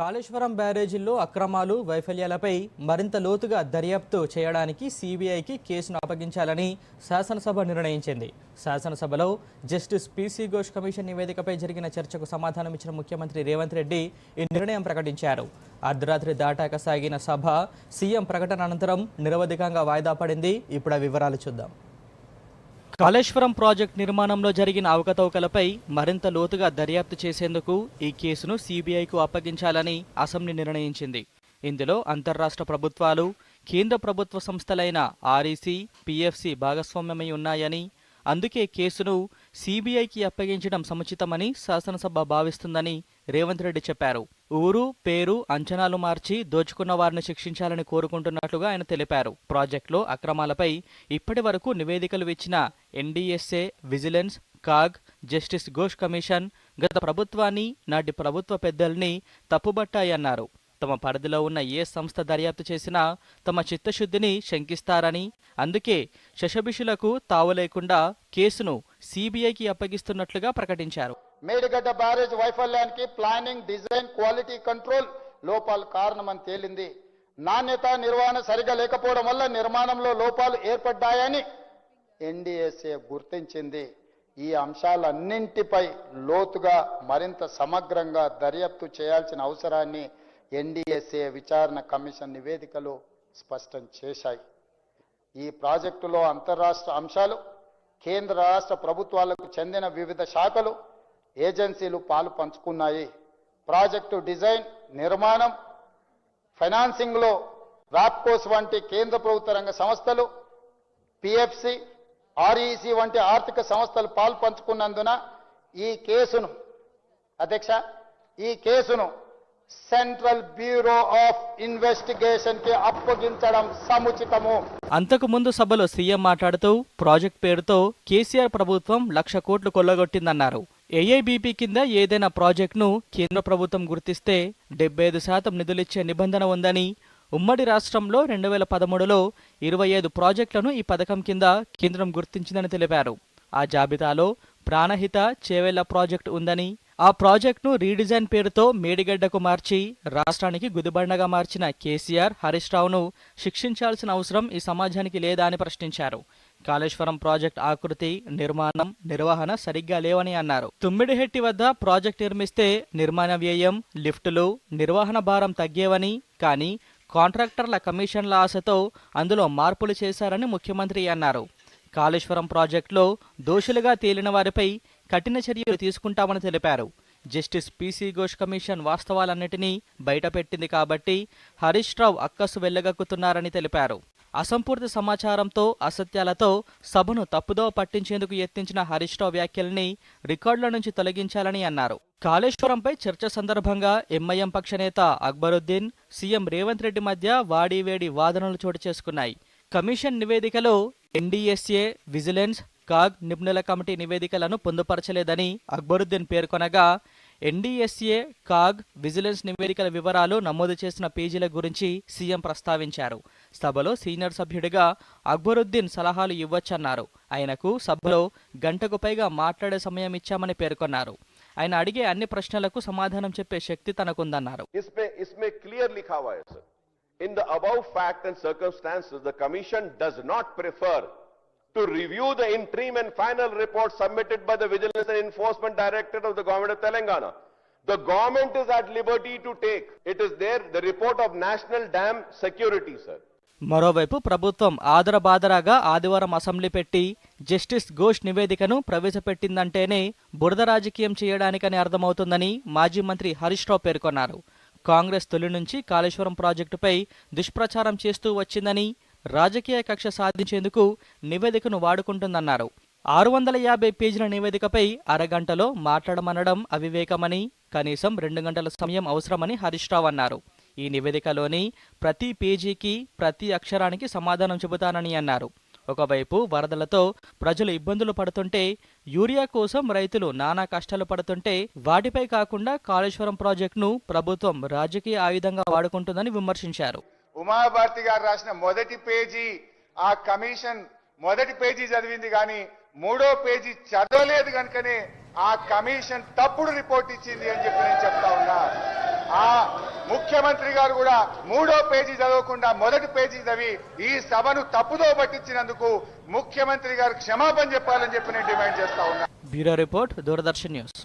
కాళేశ్వరం బ్యారేజీల్లో అక్రమాలు వైఫల్యాలపై మరింత లోతుగా దర్యాప్తు చేయడానికి సిబిఐకి కేసును అప్పగించాలని శాసనసభ నిర్ణయించింది. శాసనసభలో జస్టిస్ పీసీ ఘోష్ కమిషన్ నివేదికపై జరిగిన చర్చకు సమాధానం ఇచ్చిన ముఖ్యమంత్రి రేవంత్ రెడ్డి ఈ నిర్ణయం ప్రకటించారు. అర్ధరాత్రి దాటాక సాగిన సభ సీఎం ప్రకటన అనంతరం నిరవధికంగా వాయిదా పడింది. ఇప్పుడు ఆ వివరాలు చూద్దాం. కాళేశ్వరం ప్రాజెక్ట్ నిర్మాణంలో జరిగిన అవకతవకలపై మరింత లోతుగా దర్యాప్తు చేసేందుకు ఈ కేసును సిబిఐకు అప్పగించాలని అసెంబ్లీ నిర్ణయించింది. ఇందులో అంతర్రాష్ట్ర ప్రభుత్వాలు కేంద్ర ప్రభుత్వ సంస్థలైన ఆర్ఈసీ పీఎఫ్సీ భాగస్వామ్యమై ఉన్నాయని అందుకే కేసును సిబిఐకి అప్పగించడం సముచితమని శాసనసభ భావిస్తుందని రేవంత్ రెడ్డి చెప్పారు. ఊరు పేరు అంచనాలు మార్చి దోచుకున్న వారిని శిక్షించాలని కోరుకుంటున్నట్లుగా ఆయన తెలిపారు. ప్రాజెక్టులో అక్రమాలపై ఇప్పటి వరకు నివేదికలు ఇచ్చిన NDSA vigilance CAG justice Ghosh commission గత ప్రభుత్వాన్ని నాటి ప్రభుత్వ పెద్దల్ని తప్పుబట్టాయన్నారు. తమ పరిధిలో ఉన్న ఏ సంస్థ దర్యాప్తు చేసినా తమ చిత్తశుద్ధిని శంకిస్తారని అందుకే శషభిషులకు తావు లేకుండా కేసును సిబిఐకి అప్పగిస్తున్నట్లుగా ప్రకటించారు. మేడిగడ్డ బ్యారేజ్ వైఫల్యానికి ప్లానింగ్ డిజైన్ క్వాలిటీ కంట్రోల్ లోపాలు కారణమని తేలింది. నాణ్యత నిర్వహణ సరిగా లేకపోవడం వల్ల నిర్మాణంలో లోపాలు ఏర్పడ్డాయని ఎన్డీఎస్ఏ గుర్తించింది. ఈ అంశాలన్నింటిపై లోతుగా మరింత సమగ్రంగా దర్యాప్తు చేయాల్సిన అవసరాన్ని ఎన్డీఎస్ఏ విచారణ కమిషన్ నివేదికలు స్పష్టం చేశాయి. ఈ ప్రాజెక్టులో అంతర్రాష్ట్ర అంశాలు కేంద్ర రాష్ట్ర ప్రభుత్వాలకు చెందిన వివిధ శాఖలు ఏజెన్సీలు పాలు పంచుకున్నాయి. ప్రాజెక్టు డిజైన్ నిర్మాణం ఫైనాన్సింగ్లో రాప్కోస్ వంటి కేంద్ర ప్రభుత్వ రంగ సంస్థలు పిఎఫ్సి ఆర్ఈసి వంటి ఆర్థిక సంస్థలు పాలు పంచుకున్నందున ఈ కేసును అధ్యక్ష ఈ కేసును సెంట్రల్ బ్యూరో ఆఫ్ ఇన్వెస్టిగేషన్కి అప్పగించడం సముచితము. అంతకుముందు సభలో సీఎం మాట్లాడుతూ ప్రాజెక్ట్ పేరుతో కేసీఆర్ ప్రభుత్వం లక్ష కోట్లు కొల్లగొట్టిందన్నారు. ఏఐబీపీ కింద ఏదైనా ప్రాజెక్టును కేంద్ర ప్రభుత్వం గుర్తిస్తే డెబ్బై ఐదు శాతం నిధులిచ్చే నిబంధన ఉందని ఉమ్మడి రాష్ట్రంలో రెండు వేల పదమూడులో ఇరవై ఐదు ప్రాజెక్టులను ఈ పథకం కింద కేంద్రం గుర్తించిందని తెలిపారు. ఆ జాబితాలో ప్రాణహిత చేవెళ్ళ ప్రాజెక్టు ఉందని ఆ ప్రాజెక్టును రీడిజైన్ పేరుతో మేడిగడ్డకు మార్చి రాష్ట్రానికి గుదిబండగా మార్చిన కేసీఆర్ హరీష్ రావును శిక్షించాల్సిన అవసరం ఈ సమాజానికి లేదా అని ప్రశ్నించారు. కాళేశ్వరం ప్రాజెక్ట్ ఆకృతి నిర్మాణం నిర్వహణ సరిగ్గా లేవని అన్నారు. తుమ్మిడిహెట్టి వద్ద ప్రాజెక్ట్ నిర్మిస్తే నిర్మాణ వ్యయం లిఫ్టులు నిర్వహణ భారం తగ్గేవని కానీ కాంట్రాక్టర్ల కమిషన్ల ఆశతో అందులో మార్పులు చేశారని ముఖ్యమంత్రి అన్నారు. కాళేశ్వరం ప్రాజెక్టులో దోషులుగా తేలిన వారిపై కఠిన చర్యలు తీసుకుంటామని తెలిపారు. జస్టిస్ పిసి ఘోష్ కమిషన్ వాస్తవాలన్నిటినీ బయటపెట్టింది కాబట్టి హరీష్ రావు అక్కసు వెళ్ళగక్కుతున్నారని తెలిపారు. అసంపూర్తి సమాచారంతో అసత్యాలతో సభను తప్పుదోవ పట్టించేందుకు యత్నించిన హరీష్ రావు వ్యాఖ్యల్ని రికార్డుల నుంచి తొలగించాలని అన్నారు. కాళేశ్వరంపై చర్చ సందర్భంగా ఎంఐఎం పక్ష నేత అక్బరుద్దీన్ సీఎం రేవంత్ రెడ్డి మధ్య వాడివేడి వాదనలు చోటు చేసుకున్నాయి. కమిషన్ నివేదికలో ఎన్డీఎస్ఏ విజిలెన్స్ కాగ్ నిపుణుల కమిటీ నివేదికలను పొందుపరచలేదని అక్బరుద్దీన్ పేర్కొనగా ఎన్డీఎస్ఏ కాగ్ విజిలెన్స్ నివేదికల వివరాలు నమోదు చేసిన పేజీల గురించి సీఎం ప్రస్తావించారు. సభలో సీనియర్ సభ్యుడిగా అక్బరుద్దీన్ సలహాలు ఇవ్వచ్చన్నారు. ఆయనకు సభలో గంటకు పైగా మాట్లాడే సమయం ఇచ్చామని పేర్కొన్నారు. ఆయన అడిగే అన్ని ప్రశ్నలకు సమాధానం చెప్పే శక్తి తనకుందన్నారు. In the above fact and circumstances, the Commission does not prefer to review the interim and final report submitted by the vigilance and enforcement directorate of the government of telangana the government is at liberty to take it is there the report of national dam security sir మరోవైపు ప్రభుత్వం ఆదరబాదరాగా ఆదివారం assembly పెట్టి justice Ghosh నివేదికను ప్రవేశపెట్టిందంటేనే బురద రాజకీయం చేయడానికని అర్థమవుతుందని మాజీ మంత్రి హరీష్ రావు పేర్కొన్నారు కాంగ్రెస్ తొలి నుంచి కాళేశ్వరం ప్రాజెక్టుపై దుష్ప్రచారం చేస్తూ వచ్చిందని రాజకీయ కక్ష సాధించేందుకు నివేదికను వాడుకుంటుందన్నారు. ఆరు వందల యాభై పేజీల నివేదికపై అరగంటలో మాట్లాడమనడం అవివేకమని కనీసం రెండు గంటల సమయం అవసరమని హరీష్ రావు అన్నారు. ఈ నివేదికలోని ప్రతి పేజీకి ప్రతి అక్షరానికి సమాధానం చెబుతానని అన్నారు. ఒకవైపు వరదలతో ప్రజలు ఇబ్బందులు పడుతుంటే యూరియా కోసం రైతులు నానా కష్టాలు పడుతుంటే వాటిపై కాకుండా కాళేశ్వరం ప్రాజెక్టును ప్రభుత్వం రాజకీయ ఆయుధంగా వాడుకుంటుందని విమర్శించారు. ఉమాభారతి గారు రాసిన మొదటి పేజీ ఆ కమిషన్ మొదటి పేజీ చదివింది కానీ మూడో పేజీ చదవలేదు కనుకనే ఆ కమిషన్ తప్పుడు రిపోర్ట్ ఇచ్చింది అని చెప్పి నేను చెప్తా ఉన్నా. ఆ ముఖ్యమంత్రి గారు కూడా మూడో పేజీ చదవకుండా మొదటి పేజీ చదివి ఈ సభను తప్పుదో పట్టించినందుకు ముఖ్యమంత్రి గారు క్షమాపణ చెప్పాలని చెప్పి నేను డిమాండ్ చేస్తా ఉన్నా. Bureau report Doordarshan news.